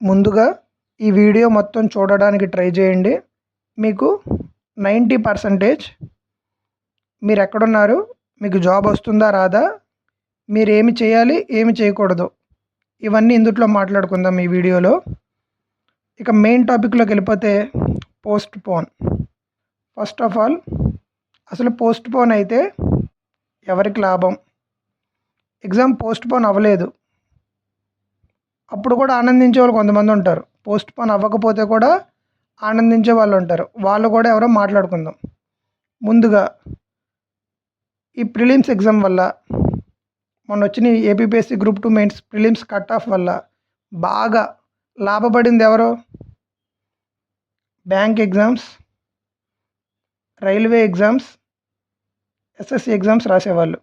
ముందుగా ఈ వీడియో మొత్తం చూడడానికి ట్రై చేయండి. మీకు నైంటీ పర్సంటేజ్ మీరు ఎక్కడున్నారు మీకు జాబ్ వస్తుందా రాదా మీరు ఏమి చేయాలి ఏమి చేయకూడదు ఇవన్నీ ఇందుట్లో మాట్లాడుకుందాం ఈ వీడియోలో. ఇక మెయిన్ టాపిక్లోకి వెళ్ళిపోతే postpone. First of all అసలు పోస్ట్ పోన్ అయితే ఎవరికి లాభం? ఎగ్జామ్ పోస్ట్ పోన్ అవ్వలేదు. అప్పుడు కూడా ఆనందించే వాళ్ళు కొంతమంది ఉంటారు. పోస్ట్ పోన్ అవ్వకపోతే కూడా ఆనందించే వాళ్ళు ఉంటారు. వాళ్ళు కూడా ఎవరో మాట్లాడుకుందాం. ముందుగా ఈ ప్రిలిమ్స్ ఎగ్జామ్ వల్ల మొన్న వచ్చిన APPSC group two mains prelims cut off వల్ల బాగా లాభపడింది ఎవరు? Bank exams railway exams SSC exams రాసేవాళ్ళు.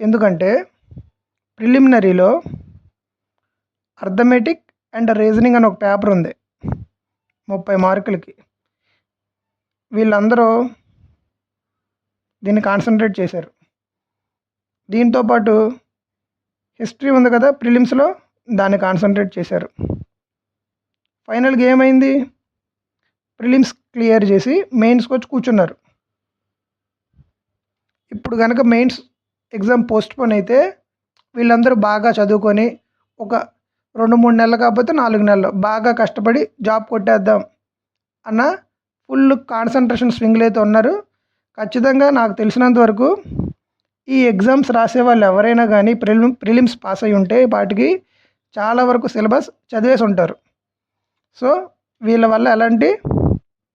ఎందుకంటే ప్రిలిమినరీలో అర్థమెటిక్ అండ్ రీజనింగ్ అని ఒక పేపర్ ఉంది. ముప్పై మార్కులకి. వీళ్ళందరూ దీన్ని కాన్సన్ట్రేట్ చేశారు. దీంతోపాటు హిస్టరీ ఉంది కదా ప్రిలిమ్స్లో దాన్ని కాన్సన్ట్రేట్ చేశారు. ఫైనల్గా ఏమైంది ప్రిలిమ్స్ క్లియర్ చేసి మెయిన్స్కి వచ్చి కూర్చున్నారు. ఇప్పుడు కనుక మెయిన్స్ ఎగ్జామ్ పోస్ట్పోన్ అయితే వీళ్ళందరూ బాగా చదువుకొని ఒక రెండు మూడు నెలలు కాకపోతే నాలుగు నెలలు. బాగా కష్టపడి జాబ్ కొట్టేద్దాం అన్న ఫుల్ కాన్సన్ట్రేషన్ స్వింగ్లు అయితే ఉన్నారు. ఖచ్చితంగా నాకు తెలిసినంత వరకు ఈ ఎగ్జామ్స్ రాసే వాళ్ళు ఎవరైనా కానీ ప్రిలిమ్ ప్రిలిమ్స్ పాస్ అయి ఉంటే వాటికి చాలా వరకు సిలబస్ చదివేసి ఉంటారు. సో వీళ్ళ వల్ల ఎలాంటి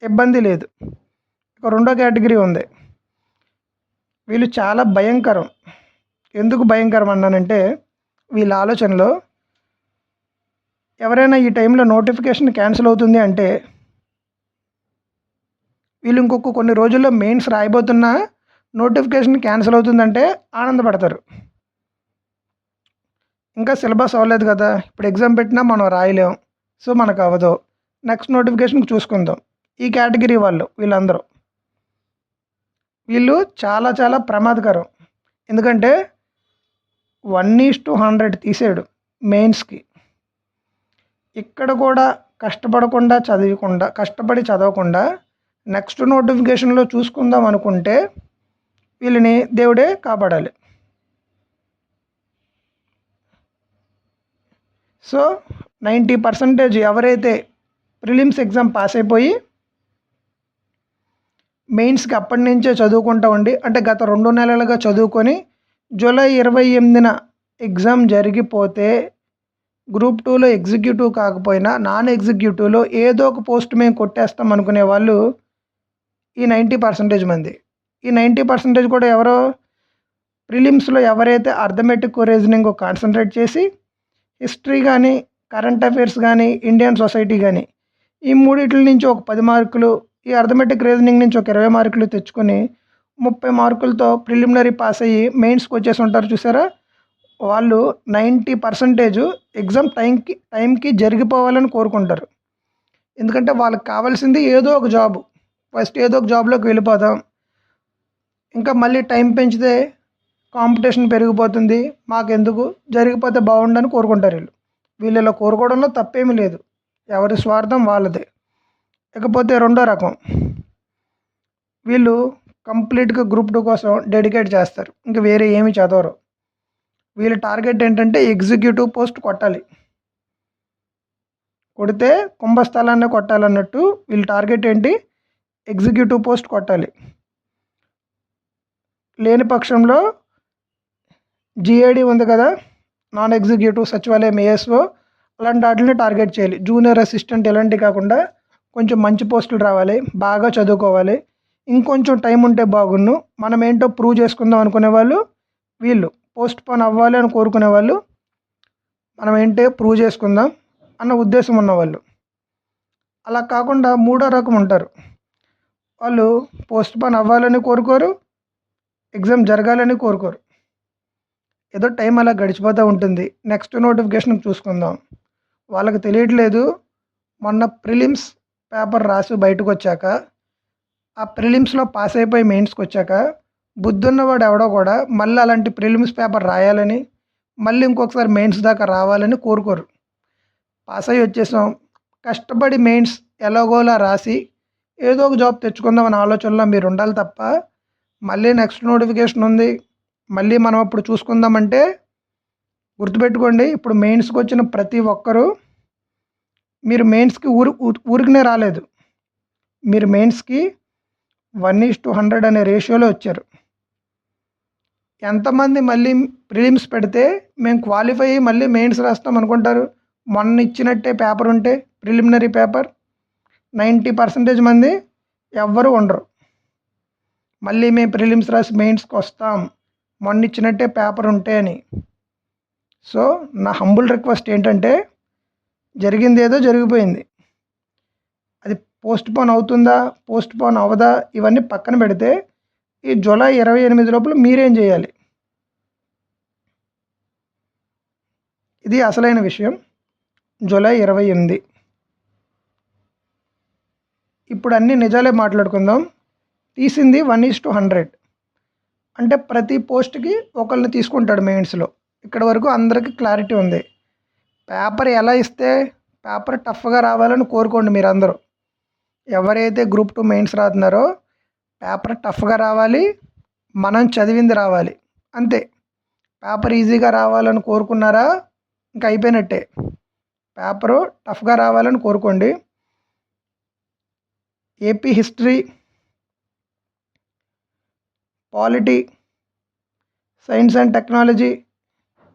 ఇబ్బంది లేదు. ఇక రెండో కేటగిరీ ఉంది. వీళ్ళు చాలా భయంకరం. ఎందుకు భయంకరం అన్నానంటే వీళ్ళ ఆలోచనలో ఎవరైనా ఈ టైంలో నోటిఫికేషన్ క్యాన్సిల్ అవుతుంది అంటే వీళ్ళు ఇంకొక కొన్ని రోజుల్లో మెయిన్స్ రాయబోతున్నా నోటిఫికేషన్ క్యాన్సిల్ అవుతుందంటే ఆనందపడతారు. ఇంకా సిలబస్ అవ్వలేదు కదా ఇప్పుడు ఎగ్జామ్ పెట్టినా మనం రాయలేం సో మనకు అవ్వదు. నెక్స్ట్ నోటిఫికేషన్ చూసుకుందాం. ఈ కేటగిరీ వాళ్ళు వీళ్ళందరూ. వీళ్ళు చాలా చాలా ప్రమాదకరం. ఎందుకంటే వన్ ఈస్ టు హండ్రెడ్ తీసాడు మెయిన్స్కి. ఇక్కడ కూడా కష్టపడకుండా చదివకుండా కష్టపడి చదవకుండా నెక్స్ట్ నోటిఫికేషన్లో చూసుకుందాం అనుకుంటే వీళ్ళని దేవుడే కాపాడాలి. సో నైంటీ పర్సంటేజ్ ఎవరైతే ప్రిలిమ్స్ ఎగ్జామ్ పాస్ అయిపోయి మెయిన్స్కి అప్పటి నుంచే చదువుకుంటూ ఉండి అంటే గత రెండు నెలలుగా చదువుకొని జూలై ఇరవై ఎనిమిదిన ఎగ్జామ్ జరిగిపోతే గ్రూప్ టూలో ఎగ్జిక్యూటివ్ కాకపోయినా నాన్ ఎగ్జిక్యూటివ్లో ఏదో ఒక పోస్ట్ మేము కొట్టేస్తాం అనుకునే వాళ్ళు ఈ నైంటీ పర్సంటేజ్ మంది. ఈ నైంటీ పర్సంటేజ్ కూడా ఎవరో ప్రిలిమ్స్లో ఎవరైతే అర్థమెటిక్ రీజనింగ్ కాన్సన్ట్రేట్ చేసి హిస్టరీ కానీ కరెంట్ అఫైర్స్ కానీ ఇండియన్ సొసైటీ కానీ ఈ మూడిట్ల నుంచి ఒక పది మార్కులు ఈ అర్థమెటిక్ రీజనింగ్ నుంచి ఒక ఇరవై మార్కులు తెచ్చుకొని ముప్పై మార్కులతో ప్రిలిమినరీ పాస్ అయ్యి మెయిన్స్కి వచ్చేసి ఉంటారు చూసారా? వాళ్ళు నైంటీ పర్సెంటేజ్ ఎగ్జామ్ టైంకి టైంకి జరిగిపోవాలని కోరుకుంటారు. ఎందుకంటే వాళ్ళకి కావాల్సింది ఏదో ఒక జాబ్. ఫస్ట్ ఏదో ఒక జాబ్లోకి వెళ్ళిపోతాం. ఇంకా మళ్ళీ టైం పెంచితే కాంపిటీషన్ పెరిగిపోతుంది. మాకెందుకు? జరిగిపోతే బాగుండని కోరుకుంటారు వీళ్ళు. వీళ్ళు ఇలా కోరుకోవడంలో తప్పేమీ లేదు. ఎవరి స్వార్థం వాళ్ళదే. ఇకపోతే రెండో రకం. వీళ్ళు కంప్లీట్గా గ్రూప్ టూ కోసం డెడికేట్ చేస్తారు. ఇంకా వేరే ఏమీ చదవరు. వీళ్ళ టార్గెట్ ఏంటంటే ఎగ్జిక్యూటివ్ పోస్ట్ కొట్టాలి. కొడితే కుంభస్థలాన్ని కొట్టాలన్నట్టు వీళ్ళ టార్గెట్ ఏంటి? ఎగ్జిక్యూటివ్ పోస్ట్ కొట్టాలి. లేని పక్షంలో జిఏడి ఉంది కదా నాన్ ఎగ్జిక్యూటివ్ సచివాలయం ఏఎస్ఓ అలాంటి వాటిని టార్గెట్ చేయాలి. జూనియర్ అసిస్టెంట్ ఇలాంటివి కాకుండా కొంచెం మంచి పోస్టులు రావాలి బాగా చదువుకోవాలి. ఇంకొంచెం టైం ఉంటే బాగున్ను. మనం ఏంటో ప్రూవ్ చేసుకుందాం అనుకునే వాళ్ళు వీళ్ళు. పోస్ట్ పోన్ అవ్వాలి అని కోరుకునే వాళ్ళు మనం ఏంటి ప్రూవ్ చేసుకుందాం అన్న ఉద్దేశం ఉన్నవాళ్ళు. అలా కాకుండా మూడో రకం ఉంటారు. వాళ్ళు పోస్ట్ పోన్ అవ్వాలని కోరుకోరు ఎగ్జామ్ జరగాలని కోరుకోరు. ఏదో టైం అలా గడిచిపోతూ ఉంటుంది. నెక్స్ట్ నోటిఫికేషన్ చూసుకుందాం. వాళ్ళకి తెలియట్లేదు. మొన్న ప్రిలిమ్స్ పేపర్ రాసి బయటకు వచ్చాక ఆ ప్రిలిమ్స్లో పాస్ అయిపోయి మెయిన్స్కి వచ్చాక బుద్ధున్నవాడు ఎవడో కూడా మళ్ళీ అలాంటి ప్రిలిమ్స్ పేపర్ రాయాలని మళ్ళీ ఇంకొకసారి మెయిన్స్ దాకా రావాలని కోరుకోరు. పాస్ అయ్యి వచ్చేసాం. కష్టపడి మెయిన్స్ ఎలాగోలా రాసి ఏదో ఒక జాబ్ తెచ్చుకుందామని ఆలోచనలో మీరు ఉండాలి తప్ప మళ్ళీ నెక్స్ట్ నోటిఫికేషన్ ఉంది మళ్ళీ మనం అప్పుడు చూసుకుందామంటే గుర్తుపెట్టుకోండి ఇప్పుడు మెయిన్స్కి వచ్చిన ప్రతి ఒక్కరూ మీరు మెయిన్స్కి ఊరు ఊరికినే రాలేదు. మీరు మెయిన్స్కి వన్ ఈస్ టు హండ్రెడ్ అనే రేషియోలో వచ్చారు. ఎంతమంది మళ్ళీ ప్రిలిమ్స్ పెడితే మేము క్వాలిఫై అయ్యి మళ్ళీ మెయిన్స్ రాస్తాం అనుకుంటారు? మొన్న ఇచ్చినట్టే పేపర్ ఉంటే ప్రిలిమినరీ పేపర్. నైంటీ పర్సెంటేజ్ మంది ఎవ్వరు ఉండరు. మళ్ళీ మేము ప్రిలిమ్స్ రాసి మెయిన్స్కి వస్తాం. మొన్న ఇచ్చినట్టే పేపర్ ఉంటే అని. సో నా హంబుల్ రిక్వెస్ట్ ఏంటంటే జరిగింది ఏదో జరిగిపోయింది. అది పోస్ట్ పోన్ అవుతుందా పోస్ట్ పోన్ అవ్వదా ఇవన్నీ పక్కన పెడితే ఈ జూలై ఇరవై ఎనిమిది లోపల మీరేం చేయాలి? ఇది అసలైన విషయం. జూలై ఇరవై ఎనిమిది. ఇప్పుడు అన్ని నిజాలే మాట్లాడుకుందాం. తీసింది వన్ ఈస్ టు హండ్రెడ్. అంటే ప్రతి పోస్ట్కి ఒకళ్ళని తీసుకుంటాడు మెయిన్స్లో. ఇక్కడ వరకు అందరికీ క్లారిటీ ఉంది. పేపర్ ఎలా ఇస్తే పేపర్ టఫ్గా రావాలని కోరుకోండి మీరు అందరూ ఎవరైతే గ్రూప్ టూ మెయిన్స్ రాతున్నారో పేపర్ టఫ్గా రావాలి మనం చదివింది రావాలి. అంతే. పేపర్ ఈజీగా రావాలని కోరుకున్నారా? ఇంకా అయిపోయినట్టే. పేపరు టఫ్గా రావాలని కోరుకోండి. AP history polity science and technology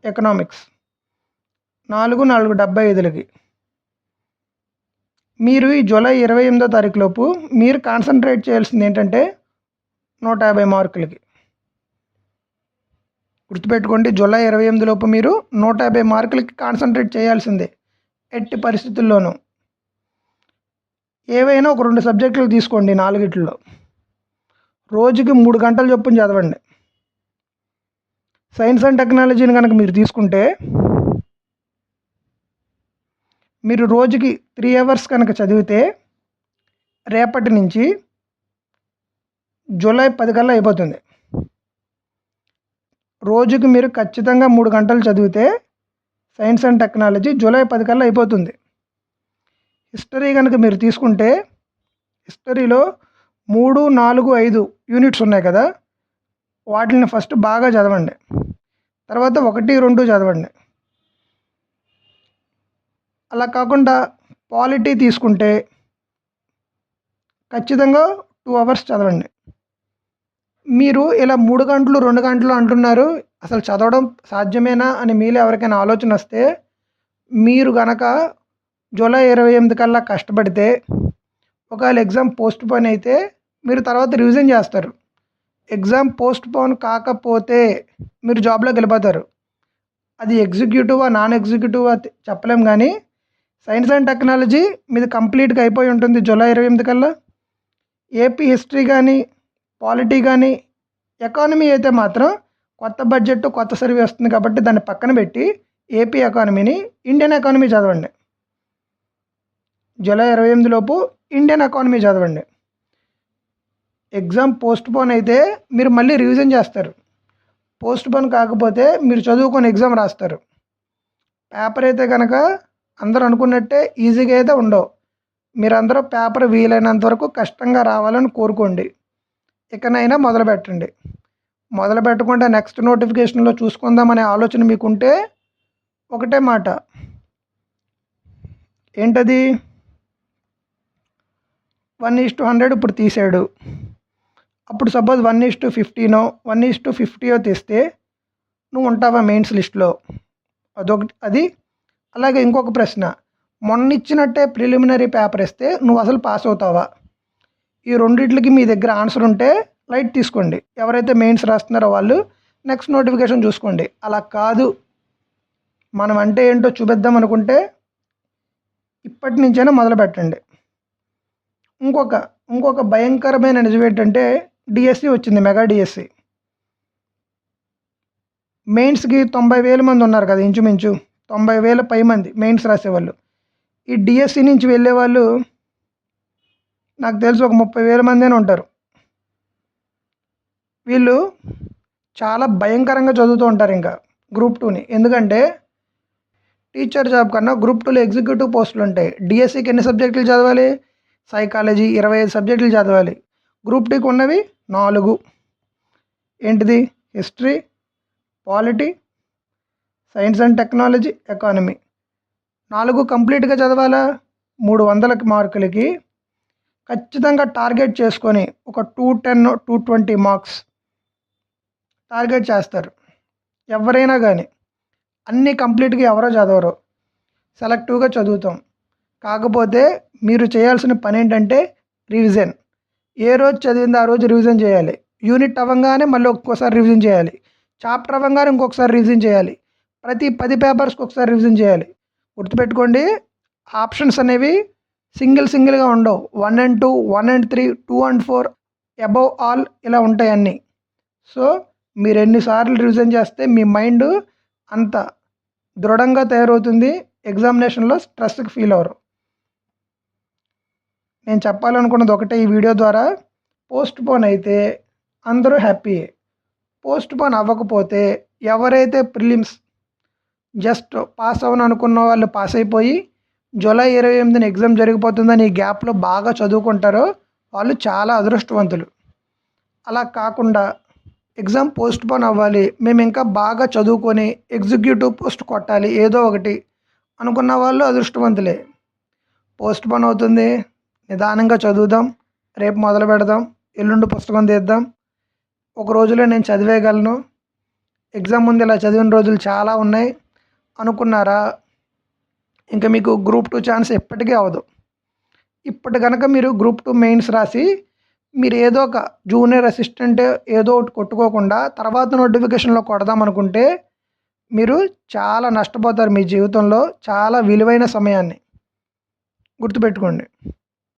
economics. నాలుగు నాలుగు డెబ్బై ఐదులకి. మీరు ఈ జూలై ఇరవై ఎనిమిదో తారీఖు లోపు మీరు కాన్సన్ట్రేట్ చేయాల్సింది ఏంటంటే నూట యాభై మార్కులకి. గుర్తుపెట్టుకోండి జూలై ఇరవై ఎనిమిది లోపు మీరు నూట యాభై మార్కులకి కాన్సన్ట్రేట్ చేయాల్సిందే ఎట్టి పరిస్థితుల్లోనూ. ఏవైనా ఒక రెండు సబ్జెక్టులు తీసుకోండి నాలుగిట్లో. రోజుకి మూడు గంటలు చొప్పున చదవండి. సైన్స్ అండ్ టెక్నాలజీని కనుక మీరు తీసుకుంటే మీరు రోజుకి త్రీ అవర్స్ కనుక చదివితే రేపటి నుంచి జూలై పది కల్లా అయిపోతుంది. రోజుకి మీరు ఖచ్చితంగా మూడు గంటలు చదివితే సైన్స్ అండ్ టెక్నాలజీ జూలై పది కల్లా అయిపోతుంది. హిస్టరీ కనుక మీరు తీసుకుంటే హిస్టరీలో మూడు నాలుగు ఐదు యూనిట్స్ ఉన్నాయి కదా వాటిని ఫస్ట్ బాగా చదవండి. తర్వాత ఒకటి రెండు చదవండి. అలా కాకుండా పాలిటీ తీసుకుంటే ఖచ్చితంగా టూ అవర్స్ చదవండి. మీరు ఇలా మూడు గంటలు రెండు గంటలు అంటున్నారు అసలు చదవడం సాధ్యమేనా అని మీలో ఎవరికైనా ఆలోచన వస్తే మీరు గనక జూలై ఇరవై ఎనిమిది కల్లా కష్టపడితే ఒకవేళ ఎగ్జామ్ పోస్ట్ పోన్ అయితే మీరు తర్వాత రివిజన్ చేస్తారు. ఎగ్జామ్ పోస్ట్ పోన్ కాకపోతే మీరు జాబ్లోకి వెళ్ళిపోతారు. అది ఎగ్జిక్యూటివా నాన్ ఎగ్జిక్యూటివా చెప్పలేం కానీ సైన్స్ అండ్ టెక్నాలజీ మీది కంప్లీట్గా అయిపోయి ఉంటుంది జూలై ఇరవై ఎనిమిది కల్లా. ఏపీ హిస్టరీ కానీ పాలిటీ కానీ ఎకానమీ అయితే మాత్రం కొత్త బడ్జెట్ కొత్త సర్వే వస్తుంది కాబట్టి దాన్ని పక్కన పెట్టి ఏపీ ఎకానమీని ఇండియన్ ఎకానమీ చదవండి. జూలై ఇరవై ఎనిమిది లోపు ఇండియన్ ఎకానమీ చదవండి. ఎగ్జామ్ పోస్ట్ పోన్ అయితే మీరు మళ్ళీ రివిజన్ చేస్తారు. పోస్ట్ పోన్ కాకపోతే మీరు చదువుకొని ఎగ్జామ్ రాస్తారు. పేపర్ అయితే కనుక అందరూ అనుకున్నట్టే ఈజీగా అయితే ఉండవు. మీరందరూ పేపర్ వీలైనంత వరకు కష్టంగా రావాలని కోరుకోండి. ఇకనైనా మొదలు పెట్టండి మొదలు పెట్టకుండా నెక్స్ట్ నోటిఫికేషన్లో చూసుకుందామనే ఆలోచన మీకుంటే ఒకటే మాట. ఏంటది? వన్ ఈస్ టు హండ్రెడ్ ఇప్పుడు తీసాడు అప్పుడు సపోజ్ వన్ ఈస్ టు ఫిఫ్టీనో వన్ ఈస్ టు ఫిఫ్టీయో తీస్తే నువ్వు ఉంటావా మెయిన్స్ లిస్ట్లో? అదొకటి అది అలాగే ఇంకొక ప్రశ్న. మొన్న ఇచ్చినట్టే ప్రిలిమినరీ పేపర్ ఇస్తే నువ్వు అసలు పాస్ అవుతావా? ఈ రెండిట్లకి మీ దగ్గర ఆన్సర్ ఉంటే లైట్ తీసుకోండి. ఎవరైతే మెయిన్స్ రాస్తున్నారో వాళ్ళు నెక్స్ట్ నోటిఫికేషన్ చూసుకోండి. అలా కాదు. మనం అంటే ఏంటో చూపిద్దాం అనుకుంటే ఇప్పటి నుంచైనా మొదలు పెట్టండి. ఇంకొక ఇంకొక భయంకరమైన నిజం ఏంటంటే డిఎస్సి వచ్చింది మెగా డిఎస్సి. మెయిన్స్కి తొంభై వేల మంది ఉన్నారు కదా ఇంచుమించు. తొంభై వేల పై మంది మెయిన్స్ రాసేవాళ్ళు. ఈ డిఎస్సి నుంచి వెళ్ళే వాళ్ళు నాకు తెలిసి ఒక ముప్పై వేల మంది ఉంటారు. వీళ్ళు చాలా భయంకరంగా చదువుతూ ఉంటారు ఇంకా గ్రూప్ టూని. ఎందుకంటే టీచర్ జాబ్ కన్నా గ్రూప్ టూలో ఎగ్జిక్యూటివ్ పోస్టులు ఉంటాయి. డిఎస్సికి ఎన్ని సబ్జెక్టులు చదవాలి? సైకాలజీ ఇరవై ఐదు సబ్జెక్టులు చదవాలి. గ్రూప్ టూకి ఉన్నవి నాలుగు. ఏంటిది? History polity science and technology economy. నాలుగు కంప్లీట్గా చదవాలా? మూడు వందల మార్కులకి. ఖచ్చితంగా టార్గెట్ చేసుకొని ఒక two ten two twenty marks target చేస్తారు. ఎవరైనా కానీ అన్నీ కంప్లీట్గా ఎవరో చదవరు. సెలెక్టివ్గా చదువుతాం. కాకపోతే మీరు చేయాల్సిన పని ఏంటంటే రివిజన్. ఏ రోజు చదివింది ఆ రోజు రివిజన్ చేయాలి. యూనిట్ అవ్వగానే మళ్ళీ ఒక్కోసారి రివిజన్ చేయాలి. చాప్టర్ అవ్వగానే ఇంకొకసారి రివిజన్ చేయాలి. ప్రతి పది పేపర్స్కి ఒకసారి రివిజన్ చేయాలి. గుర్తుపెట్టుకోండి ఆప్షన్స్ అనేవి సింగిల్ సింగిల్గా ఉండవు. One and two one and three two and four above all ఇలా ఉంటాయి అన్నీ. సో మీరు ఎన్నిసార్లు రివిజన్ చేస్తే మీ మైండ్ అంత దృఢంగా తయారవుతుంది. ఎగ్జామినేషన్లో స్ట్రెస్కి ఫీల్ అవ్వరు. నేను చెప్పాలనుకున్నది ఒకటే ఈ వీడియో ద్వారా. పోస్ట్ పోన్ అయితే అందరూ హ్యాపీ పోస్ట్ పోన్ అవ్వకపోతే ఎవరైతే ప్రిలిమ్స్ జస్ట్ పాస్ అవ్వను అనుకున్న వాళ్ళు పాస్ అయిపోయి జూలై ఇరవై ఎనిమిదిన ఎగ్జామ్ జరిగిపోతుందని ఈ గ్యాప్లో బాగా చదువుకుంటారో వాళ్ళు చాలా అదృష్టవంతులు. అలా కాకుండా ఎగ్జామ్ పోస్ట్ పోన్ అవ్వాలి మేము ఇంకా బాగా చదువుకొని ఎగ్జిక్యూటివ్ పోస్ట్ కొట్టాలి ఏదో ఒకటి అనుకున్న వాళ్ళు అదృష్టవంతులే. పోస్ట్ పోన్ అవుతుంది నిదానంగా చదువుదాం రేపు మొదలు పెడదాం ఎల్లుండి పుస్తకం తీద్దాం ఒక రోజులో నేను చదివేయగలను. ఎగ్జామ్ ముందు ఇలా చదివిన రోజులు చాలా ఉన్నాయి. అనుకున్నారా? ఇంకా మీకు గ్రూప్ టూ ఛాన్స్ ఎప్పటికీ అవ్వదు. ఇప్పటి కనుక మీరు గ్రూప్ టూ మెయిన్స్ రాసి మీరు ఏదో ఒక జూనియర్ అసిస్టెంట్ ఏదో ఒకటి కొట్టుకోకుండా తర్వాత నోటిఫికేషన్లో కొడదాం అనుకుంటే మీరు చాలా నష్టపోతారు మీ జీవితంలో చాలా విలువైన సమయాన్ని గుర్తుపెట్టుకోండి.